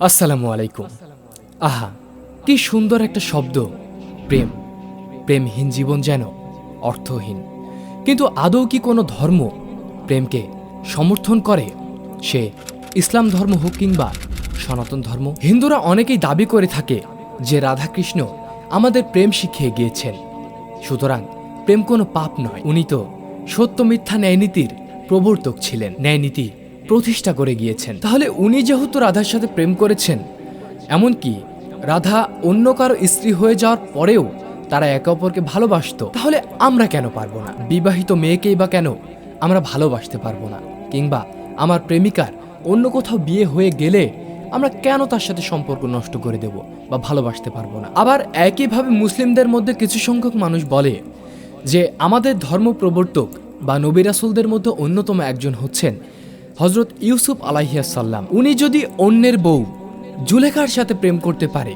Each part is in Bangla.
আসসালামু আলাইকুম। আহা, কি সুন্দর একটা শব্দ। প্রেম। প্রেমহীন জীবন যেন অর্থহীন। কিন্তু আদৌ কি কোনো ধর্ম প্রেমকে সমর্থন করে? সে ইসলাম ধর্ম হোক কিংবা সনাতন ধর্ম, হিন্দুরা অনেকেই দাবি করে থাকে যে রাধাকৃষ্ণ আমাদের প্রেম শিখিয়ে গিয়েছেন। সুতরাং প্রেম কোনো পাপ নয়। উনি তো সত্য মিথ্যা ন্যায়নীতির প্রবর্তক ছিলেন। ন্যায়নীতি প্রতিষ্ঠা করে গিয়েছেন। তাহলে উনি যেহেতু রাধার সাথে প্রেম করেছেন, এমনকি রাধা অন্য কারও স্ত্রী হয়ে যাওয়ার পরেও তারা একে অপরকে ভালোবাসতো, তাহলে আমরা কেন পারব না? বিবাহিত মেয়েকেই বা কেন আমরা ভালোবাসতে পারব না? কিংবা আমার প্রেমিকার অন্য কোথাও বিয়ে হয়ে গেলে আমরা কেন তার সাথে সম্পর্ক নষ্ট করে দেব বা ভালোবাসতে পারব না? আবার একইভাবে মুসলিমদের মধ্যে কিছু সংখ্যক মানুষ বলে যে, আমাদের ধর্ম প্রবর্তক বা নবিরাসুলদের মধ্যে অন্যতম একজন হচ্ছেন হজরত ইউসুফ আলাহিয়াসাল্লাম উনি যদি অন্যের বউ জুলেখার সাথে প্রেম করতে পারে,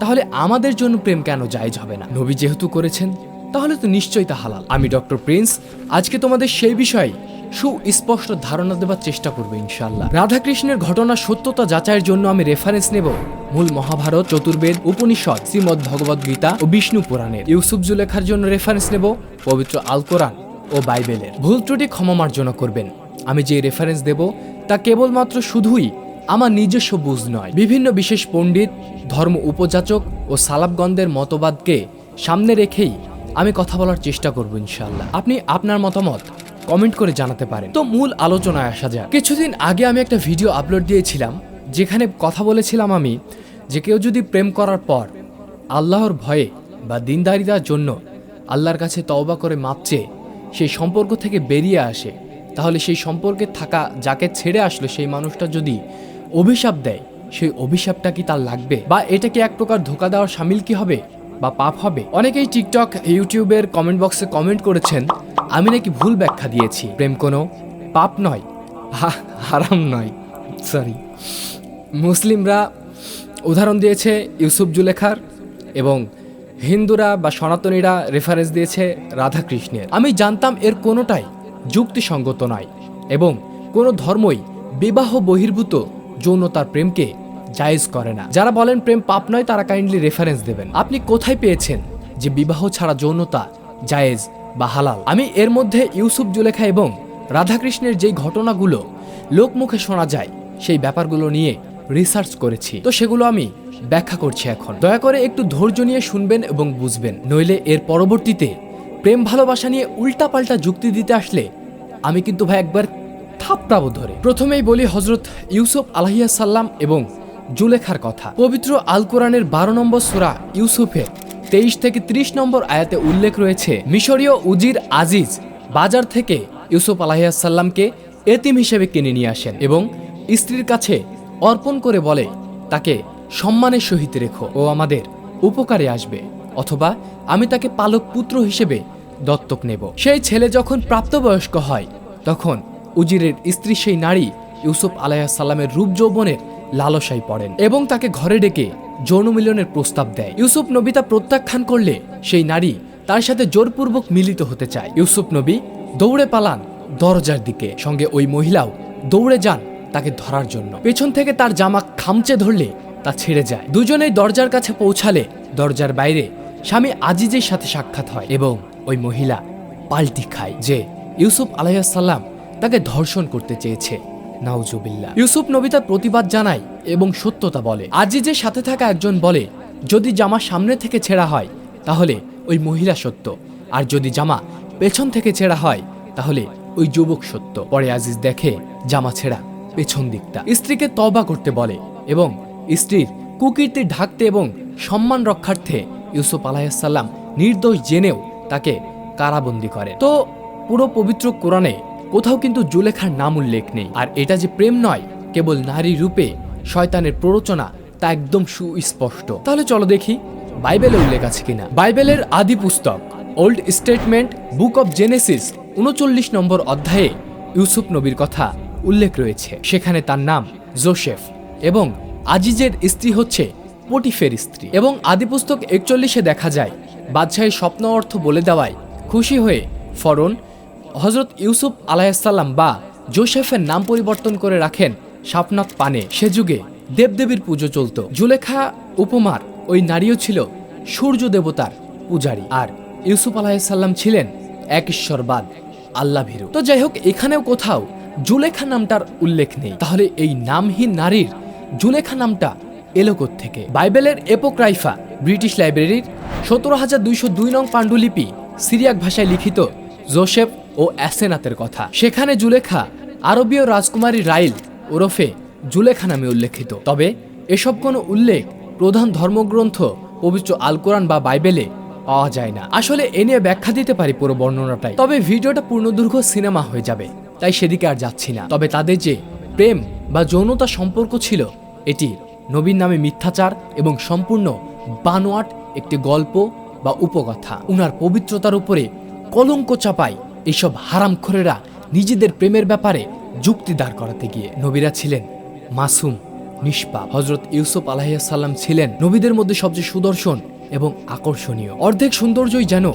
তাহলে আমাদের জন্য প্রেম কেন জায়েজ হবে না? নবী যেহেতু করেছেন, তাহলে তো নিশ্চয়ই তা হালাল। আমি ডক্টর প্রিন্স, আজকে তোমাদের সেই বিষয়ে সুস্পষ্ট ধারণা দেওয়ার চেষ্টা করব ইনশাল্লাহ রাধাকৃষ্ণের ঘটনা সত্যতা যাচাইয়ের জন্য আমি রেফারেন্স নেব মূল মহাভারত, চতুর্বেদ, উপনিষদ, শ্রীমদ ভগবদ গীতা ও বিষ্ণু পুরাণের। ইউসুফ জুলেখার জন্য রেফারেন্স নেব পবিত্র আল কোরআন ও বাইবেলের। ভুল ত্রুটি ক্ষমা মার্জনা করবেন। আমি যে রেফারেন্স দেব, তা কেবলমাত্র শুধুই আমার নিজস্ব বুঝ নয়। বিভিন্ন বিশেষ পণ্ডিত, ধর্ম উপযাচক ও সালাবগণদের মতবাদকে সামনে রেখেই আমি কথা বলার চেষ্টা করব ইনশাল্লাহ আপনি আপনার মতামত কমেন্ট করে জানাতে পারেন। তো মূল আলোচনায় আসা যাক। কিছুদিন আগে আমি একটা ভিডিও আপলোড দিয়েছিলাম, যেখানে কথা বলেছিলাম আমি যে কেউ যদি প্রেম করার পর আল্লাহর ভয়ে বা দিনদারিতার জন্য আল্লাহর কাছে তওবা করে মাপছে সেই সম্পর্ক থেকে বেরিয়ে আসে তাহলে সেই সম্পর্কে থাকা যাকে ছেড়ে আসলো সেই মানুষটা যদি অভিশাপ দেয়, সেই অভিশাপটা কি তার লাগবে? বা এটা কি এক প্রকার ধোকা দেওয়ার সামিল কি হবে? বা পাপ হবে? অনেকেই টিকটক, ইউটিউবের কমেন্ট বক্সে কমেন্ট করেছেন, আমি নাকি ভুল ব্যাখ্যা দিয়েছি। প্রেম কোনো পাপ নয় হারাম নয় সরি মুসলিমরা উদাহরণ দিয়েছে ইউসুফ জুলেখার এবং হিন্দুরা বা সনাতনীরা রেফারেন্স দিয়েছে রাধাকৃষ্ণের। আমি জানতাম এর কোনোটাই যুক্তিসঙ্গত নয় এবং কোনো ধর্মই বিবাহ বহির্ভূত যৌনতার প্রেমকে জায়েজ করে না। যারা বলেন প্রেম পাপ নয়, তারা কাইন্ডলি রেফারেন্স দেবেন। আপনি কোথায় পেয়েছেন যে বিবাহ ছাড়া যৌনতা জায়েজ বা হালাল? আমি এর মধ্যে ইউসুফ জুলেখা এবং রাধাকৃষ্ণের যেই ঘটনাগুলো লোকমুখে শোনা যায়, সেই ব্যাপারগুলো নিয়ে রিসার্চ করেছি। তো সেগুলো আমি ব্যাখ্যা করছি এখন। দয়া করে একটু ধৈর্য নিয়ে শুনবেন এবং বুঝবেন। নইলে এর পরবর্তীতে প্রেম ভালোবাসা নিয়ে উল্টাপাল্টা যুক্তি দিতে আসলে আমি কিন্তু ভাই একবার থাপড়াবো ধরে। প্রথমেই বলি হজরত ইউসুফ আলহিয়া সাল্লাম এবং জুলেখার কথা। পবিত্র আল কোরআনের বারো নম্বর সুরা ইউসুফের তেইশ থেকে ত্রিশ নম্বর আয়াতে উল্লেখ রয়েছে, মিশরীয় উজির আজিজ বাজার থেকে ইউসুফ আলাহিয়াসাল্লামকে এতিম হিসেবে কিনে নিয়ে আসেন এবং স্ত্রীর কাছে অর্পণ করে বলে, তাকে সম্মানের সহিত রেখো, ও আমাদের উপকারে আসবে। অথবা আমি তাকে পালক পুত্র হিসেবে দত্তক নেব। সেই ছেলে যখন প্রাপ্তবয়স্ক হয়, তখন উজিরের স্ত্রী সেই নারী ইউসুফ আলাইসাল্লামের রূপ যৌবনের লালসায় পড়েন এবং তাকে ঘরে ডেকে যৌন মিলনের প্রস্তাব দেয়। ইউসুফ নবী তা প্রত্যাখ্যান করলে সেই নারী তার সাথে জোরপূর্বক মিলিত হতে চায়। ইউসুফ নবী দৌড়ে পালান দরজার দিকে। সঙ্গে ওই মহিলাও দৌড়ে যান তাকে ধরার জন্য। পেছন থেকে তার জামা খামচে ধরলে তা ছেড়ে যায়। দুজনেই দরজার কাছে পৌঁছালে দরজার বাইরে স্বামী আজিজের সাথে সাক্ষাৎ হয় এবং ওই মহিলা পাল্টি খায় যে ইউসুফ আলাইসাল্লাম তাকে ধর্ষণ করতে চেয়েছে। নাউজুবিল্লাহ। ইউসুফ নবী তার প্রতিবাদ জানায় এবং সত্যতা বলে। আজিজের সাথে থাকা একজন বলে, যদি জামা সামনে থেকে ছেঁড়া হয়, তাহলে ওই মহিলা সত্য। আর যদি জামা পেছন থেকে ছেঁড়া হয়, তাহলে ওই যুবক সত্য। পরে আজিজ দেখে জামা ছেঁড়া পেছন দিকটা। স্ত্রীকে তবা করতে বলে এবং স্ত্রীর কুকীর্তি ঢাকতে এবং সম্মান রক্ষার্থে ইউসুফ আলাহিসাল্লাম নির্দোষ জেনেও তাকে কারাবন্দি করে। তো পুরো পবিত্র কোরআনে কোথাও কিন্তু জুলেখার নাম উল্লেখ নেই। আর এটা যে প্রেম নয়, কেবল নারী রূপে শয়তানের প্ররোচনা, তা একদম সুস্পষ্ট। তাহলে চলো দেখি বাইবেলে উল্লেখ আছে কিনা। বাইবেলের আদি পুস্তক, old statement, book of Genesis, উনচল্লিশ নম্বর অধ্যায়ে ইউসুফ নবীর কথা উল্লেখ রয়েছে। সেখানে তার নাম জোসেফ এবং আজিজের স্ত্রী হচ্ছে পটিফের স্ত্রী। এবং আদি পুস্তক একচল্লিশে দেখা যায় বাদশাহী স্বপ্ন অর্থ বলে দেওয়ায় খুশি হয়ে ফরন হজরত ইউসুফ আলাহিসাল্লাম বা জোসেফের নাম পরিবর্তন করে রাখেন শাপনাক পানে। সে যুগে দেবদেবীর পুজো চলত। জুলেখা উপমার ওই নারীও ছিল সূর্য দেবতার পূজারী আর ইউসুফ আলাহিসাল্লাম ছিলেন এক ঈশ্বরবাদ, আল্লাহ ভীরু। তো যাই হোক, এখানেও কোথাও জুলেখা নামটার উল্লেখ নেই। তাহলে এই নামহীন নারীর জুলেখা নামটা এলো থেকে বাইবেলের এপোক্রাইফা ব্রিটিশ লাইব্রেরির সতেরো হাজার দুইশো দুই নং পাণ্ডুলিপি সিরিয়াক ভাষায় লিখিত জোসেফ ও অ্যাসেনাতের কথা। সেখানে জুলেখা আরবীয় রাজকুমারী রাইল ওরফে জুলেখা নামে উল্লেখিত। তবে এসব কোনো উল্লেখ প্রধান ধর্মগ্রন্থ পবিত্র আল কোরআন বা বাইবেলে পাওয়া যায় না। আসলে এ নিয়ে ব্যাখ্যা দিতে পারি পুরো বর্ণনাটাই। তবে ভিডিওটা পূর্ণদৈর্ঘ্য সিনেমা হয়ে যাবে, তাই সেদিকে আর যাচ্ছি না। তবে তাদের যে প্রেম বা যৌনতা সম্পর্ক ছিল, এটি নবীন নামে মিথ্যাচার এবং সম্পূর্ণ বানোয়াট, একটি গল্প বা উপকথা। উনার পবিত্রতার উপরে কলঙ্ক চাপায় এসব হারামখোরেরা নিজেদের প্রেমের ব্যাপারে যুক্তি দাঁড় করাতে গিয়ে। নবীরা ছিলেন মাসুম, নিষ্পাপ। হজরত ইউসুফ আলাহিসাল্লাম ছিলেন নবীদের মধ্যে সবচেয়ে সুদর্শন এবং আকর্ষণীয়। অর্ধেক সৌন্দর্যই যেন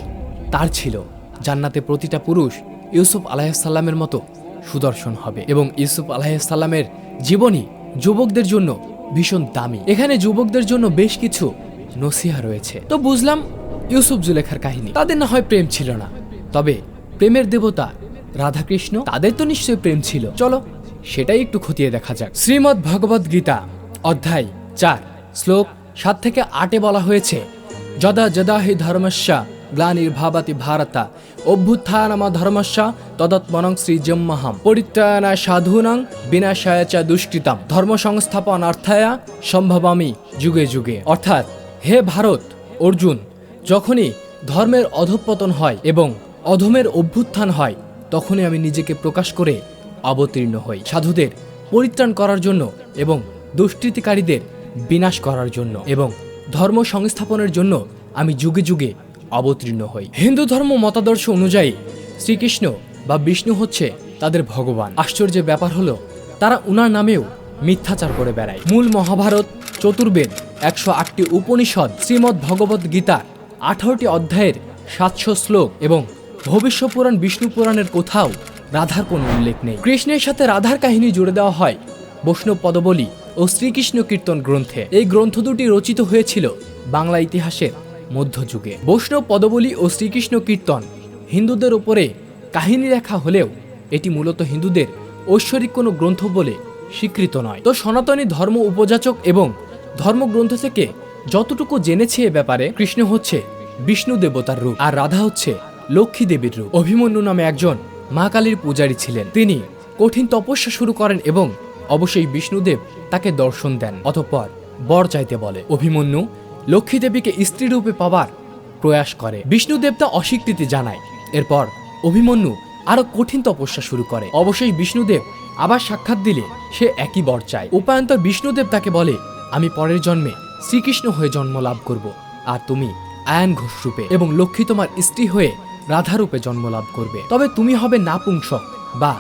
তার ছিল। জান্নাতে প্রতিটা পুরুষ ইউসুফ আলাহিসাল্লামের মতো সুদর্শন হবে এবং ইউসুফ আলাহিসাল্লামের জীবনী যুবকদের জন্য ভীষণ দামি। এখানে যুবকদের জন্য বেশ কিছু নসিহা রয়েছে। তো বুঝলাম ইউসুফ জুলেখার কাহিনী। তাদের না হয় প্রেম ছিল না। তবে প্রেমের দেবতা রাধাকৃষ্ণ, তাদের তো নিশ্চয়ই প্রেম ছিল। চলো সেটাই একটু খতিয়ে দেখা যাক। শ্রীমদ্ ভগবদ গীতা, অধ্যায় চার, শ্লোক সাত থেকে আটে বলা হয়েছে, যদা যদা হি ধর্মস্য গ্লানির্ভাবাতি ভারতা, অভ্যুত্থানমা ধর্মস্য তদৎমনং শ্রীজম্মহম পরিত্রাণা সাধুনাং বিনাশায় চ দুষ্কৃতম ধর্ম সংস্থাপনার্থায়া সম্ভবামি যুগে যুগে। অর্থাৎ হে ভারত, অর্জুন, যখনই ধর্মের অধঃপতন হয় এবং অধমের অভ্যুত্থান হয়, তখনই আমি নিজেকে প্রকাশ করে অবতীর্ণ হই। সাধুদের পরিত্রাণ করার জন্য এবং দুষ্কৃতিকারীদের বিনাশ করার জন্য এবং ধর্ম সংস্থাপনের জন্য আমি যুগে যুগে অবতীর্ণ হই। হিন্দু ধর্ম মতাদর্শ অনুযায়ী শ্রীকৃষ্ণ বা বিষ্ণু হচ্ছে তাদের ভগবান। আশ্চর্যের ব্যাপার হলো, তারা উনার নামেও মিথ্যাচার করে বেড়ায়। মূল মহাভারত চতুর্বেদ একশো আটটি উপনিষদ শ্রীমদ্ ভগবত গীতার আঠারোটি অধ্যায়ের সাতশো শ্লোক এবং ভবিষ্য পুরাণ বিষ্ণু পুরাণের কোথাও রাধার কোনো উল্লেখ নেই। কৃষ্ণের সাথে রাধার কাহিনী জুড়ে দেওয়া হয় বৈষ্ণব পদবলী ও শ্রীকৃষ্ণ কীর্তন গ্রন্থে। এই গ্রন্থ দুটি রচিত হয়েছিল বাংলা ইতিহাসের মধ্যযুগে। বৈষ্ণব পদবলী ও শ্রীকৃষ্ণ কীর্তন হিন্দুদের উপরে কাহিনী লেখা হলেও এটি মূলত হিন্দুদের ঐশ্বরিক কোনো গ্রন্থ বলে স্বীকৃত নয়। তো সনাতনী ধর্ম উপযাচক এবং ধর্মগ্রন্থ থেকে যতটুকু জেনেছে এ ব্যাপারে, কৃষ্ণ হচ্ছে বিষ্ণু দেবতার রূপ আর রাধা হচ্ছে লক্ষ্মী দেবীর রূপ। অভিমন্যু নামে একজন মা কালীর পূজারী ছিলেন। তিনি কঠিন তপস্যা শুরু করেন এবং অবশ্যই বিষ্ণুদেব তাকে দর্শন দেন, অতঃপর বর চাইতে বলে, অভিমন্যু, লক্ষ্মী দেবীকে স্ত্রী রূপে পাবার প্রয়াস করে। বিষ্ণুদেব তা অস্বীকৃতি জানায়। এরপর অভিমন্যু আরও কঠিন তপস্যা শুরু করে। অবশ্যই বিষ্ণুদেব আবার সাক্ষাৎ দিলে সে একই বর চায়। উপায়ন্তর বিষ্ণুদেব তাকে বলে আমি পরের জন্মে শ্রীকৃষ্ণ হয়ে জন্ম লাভ করব, আর তুমি আয়ন ঘোষ রূপে এবং লক্ষ্মী তোমার স্ত্রী হয়ে রাধা রূপে জন্ম লাভ করবে। তবে তুমি হবে নাপুংসক বা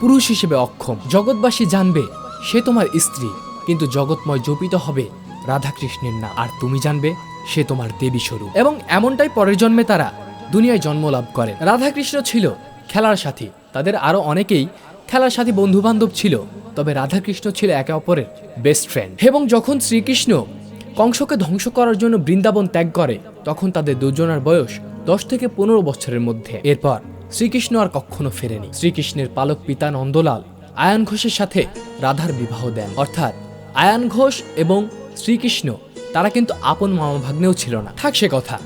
পুরুষ হিসেবে অক্ষম। জগৎবাসী জানবে সে তোমার স্ত্রী, কিন্তু জগৎময় জপিত হবে রাধাকৃষ্ণের না। আর তুমি জানবে সে তোমার দেবী স্বরূপ। এবং এমনটাই পরের জন্মে তারা দুনিয়ায় জন্ম লাভ করেন রাধাকৃষ্ণ ছিল খেলার সাথী। তাদের আরও অনেকেই খেলার সাথী বন্ধু বান্ধব ছিল। তবে রাধাকৃষ্ণ ছিল একে অপরের বেস্ট ফ্রেন্ড এবং যখন শ্রীকৃষ্ণ কংসকে ধ্বংস করার জন্য বৃন্দাবন ত্যাগ করে, তখন তাদের দুজনের বয়স দশ থেকে পনেরো বছরের মধ্যে। এরপর শ্রীকৃষ্ণ আর কখনো ফেরেনি। শ্রীকৃষ্ণের পালক পিতা নন্দলাল আয়ান ঘোষের সাথে রাধার বিবাহ দেন। অর্থাৎ আয়ান ঘোষ এবং শ্রীকৃষ্ণ, তারা কিন্তু আপন মামা ভাগ্নেও ছিল না। থাক সে কথা,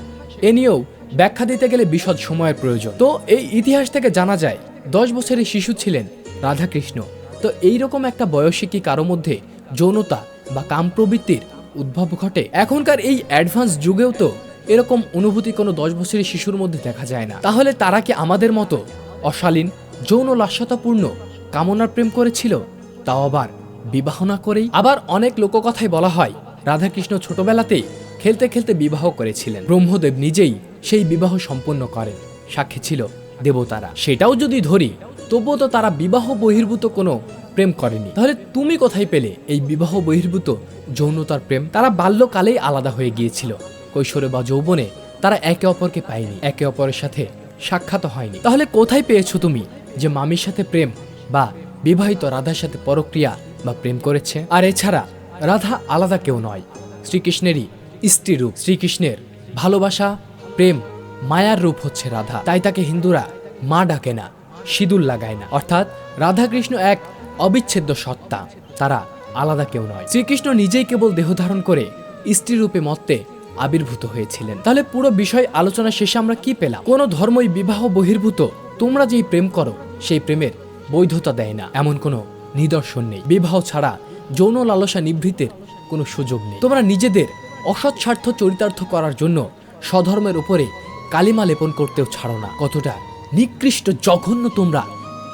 এ নিয়েও ব্যাখ্যা দিতে গেলে বিশদ সময়ের প্রয়োজন। তো এই ইতিহাস থেকে জানা যায়, দশ বছরের শিশু ছিলেন রাধাকৃষ্ণ। তো এইরকম একটা বয়সে কি কারও মধ্যে যৌনতা বা কাম প্রবৃত্তির উদ্ভব ঘটে? এখনকার এই অ্যাডভান্স যুগেও তো এরকম অনুভূতি কোনো দশ বছরের শিশুর মধ্যে দেখা যায় না। তাহলে তারা কি আমাদের মতো অশালীন, যৌন লাস্যতাপূর্ণ কামনার প্রেম করেছিল? তাও আবার বিবাহ না করেই? আবার অনেক লোককথায় বলা হয়, রাধাকৃষ্ণ ছোটবেলাতেই খেলতে খেলতে বিবাহ করেছিলেন। ব্রহ্মদেব নিজেই সেই বিবাহ সম্পন্ন করেন। সাক্ষী ছিল দেবতারা। সেটাও যদি ধরি তবুও তো তারা বিবাহ বহির্ভূত কোনো প্রেম করেনি। তাহলে তুমি কোথায় পেলে এই বিবাহ বহির্ভূত যৌনতার প্রেম? তারা বাল্যকালেই আলাদা হয়ে গিয়েছিল। কৈশোরে বা যৌবনে তারা একে অপরকে পায়নি। একে অপরের সাথে সাক্ষাৎ হয়নি। তাহলে কোথায় পেয়েছ তুমি যে মামির সাথে প্রেম বা বিবাহিত রাধার সাথে পরক্রিয়া বা প্রেম করেছে? আর এছাড়া রাধা আলাদা কেউ নয়। শ্রীকৃষ্ণেরই স্ত্রী রূপ। শ্রীকৃষ্ণের ভালোবাসা, প্রেম, মায়ার রূপ হচ্ছে রাধা। তাই তাকে হিন্দুরা মা ডাকে না। সিঁদুর লাগায় না। অর্থাৎ রাধাকৃষ্ণ এক অবিচ্ছেদ্য সত্তা। তারা আলাদা কেউ নয়। শ্রীকৃষ্ণ নিজেই কেবল দেহ ধারণ করে স্ত্রী রূপে মত্তে আবির্ভূত হয়েছিলেন। তাহলে পুরো বিষয় আলোচনা শেষে আমরা কি পেলাম? কোন ধর্মই বিবাহ বহির্ভূত। তোমরা যেই প্রেম করো, সেই প্রেমের বৈধতা দেয় না। এমন কোনো নিদর্শন নেই। বিবাহ ছাড়া যৌন লালসা নিভৃতের কোনো সুযোগ নেই। তোমরা নিজেদের অসৎ স্বার্থ চরিতার্থ করার জন্য স্বধর্মের উপরে কালিমা লেপন করতেও ছাড়ো না। কতটা নিকৃষ্ট জঘন্য তোমরা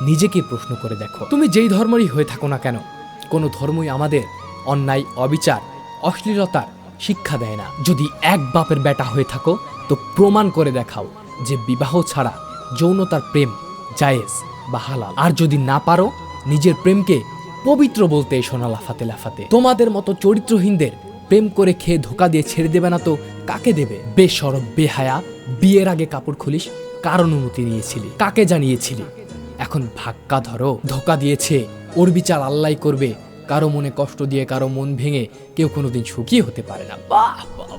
নিজেকে প্রশ্ন করে দেখো। তুমি যেই ধর্মেরই হয়ে থাকো না কেন, কোনো ধর্মই আমাদের অন্যায়, অবিচার, অশ্লীলতার শিক্ষা দেয় না। যদি এক বাপের বেটা হয়ে থাকো, তো প্রমাণ করে দেখাও যে বিবাহ ছাড়া যৌনতার প্রেম জায়েজ বা হালাল। আর যদি না পারো, নিজের প্রেমকে পবিত্র বলতে এসো না লাফাতে লাফাতে। তোমাদের মতো চরিত্রহীনদের প্রেম করে খেয়ে ধোকা দিয়ে ছেড়ে দেবে না তো কাকে দেবে? বেসরব, বেহায়া, বিয়ের আগে কাপড় খুলিস কার অনুমতি নিয়েছিলি? কাকে জানিয়েছিলি? এখন ভাক্কা ধরো, ধোকা দিয়েছে। ওর বিচার আল্লাহ করবে। কারও মনে কষ্ট দিয়ে কারও মন ভেঙে কেউ কোনোদিন সুখী হতে পারে না। বাহ বাহ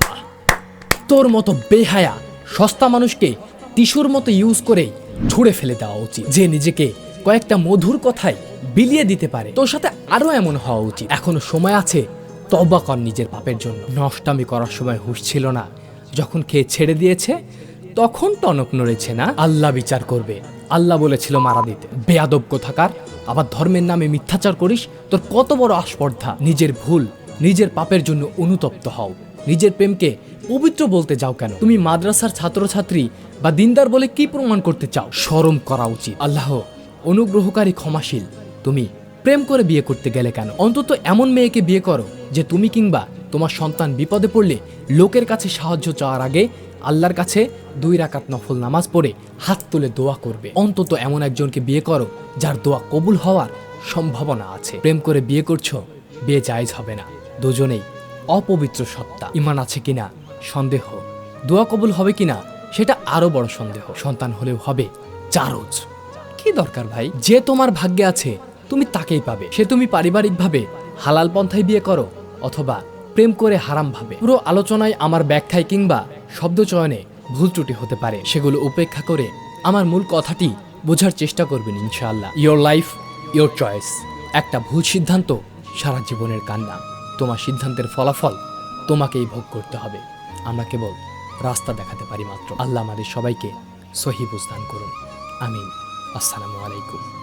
তোর মতো বেহায়া, সস্তা মানুষকে টিস্যুর মতো ইউজ করে ছুঁড়ে ফেলে দেওয়া উচিত। যে নিজেকে কয়েকটা মধুর কথায় বিলিয়ে দিতে পারে, তোর সাথে আরও এমন হওয়া উচিত। এখনও সময় আছে তবা কর নিজের পাপের জন্য। নষ্টামি করার সময় হুঁশ ছিল না। যখন খেয়ে ছেড়ে দিয়েছে তখন টনক নড়েছে না? আল্লাহ বিচার করবে। আল্লাহ বলেছিল মারা দিতে। বেয়াদব কোথাকার? আবার ধর্মের নামে মিথ্যাচার করিস? তোর কত বড় আস্পর্ধা। নিজের ভুল, নিজের পাপের জন্য অনুতপ্ত হও। নিজের প্রেমকে পবিত্র বলতে যাও কেন? তুমি মাদ্রাসার ছাত্রছাত্রী বা দিনদার বলে কি প্রমাণ করতে চাও? শরম করা উচিত। আল্লাহ, অনুগ্রহকারী, ক্ষমাশীল, তুমি প্রেম করে বিয়ে করতে গেলে কেন? অন্তত এমন মেয়েকে বিয়ে করো যে তুমি কিংবা তোমার সন্তান বিপদে পড়লে লোকের কাছে সাহায্য চাওয়ার আগে আল্লাহর কাছে দুই রাকাত নফল নামাজ পড়ে হাত তুলে দোয়া করবে। অন্তত এমন একজনকে বিয়ে করো যার দোয়া কবুল হওয়ার সম্ভাবনা আছে। প্রেম করে বিয়ে করছ, বিয়ে জায়েজ হবে না। দুজনেই অপবিত্র সত্তা। ইমান আছে কিনা? সন্দেহ। দোয়া কবুল হবে কিনা? সেটা আরও বড় সন্দেহ। সন্তান হলেও হবে চারজ। কি দরকার ভাই? যে তোমার ভাগ্যে আছে, তুমি তাকেই পাবে। সে তুমি পারিবারিকভাবে হালাল পন্থায় বিয়ে করো অথবা প্রেম করে হারাম ভাবে। পুরো আলোচনায় আমার ব্যাখ্যায় কিংবা শব্দ চয়নে ভুল ত্রুটি হতে পারে। সেগুলো উপেক্ষা করে আমার মূল কথাটি বোঝার চেষ্টা করবেন ইনশাআল্লাহ। ইয়োর লাইফ ইয়োর চয়েস একটা ভুল সিদ্ধান্ত সারা জীবনের কান্না। তোমার সিদ্ধান্তের ফলাফল তোমাকেই ভোগ করতে হবে। আমরা কেবল রাস্তা দেখাতে পারি মাত্র। আল্লাহ আমাদের সবাইকে সহি বুঝদান করুন। আমিন। আসসালামু আলাইকুম।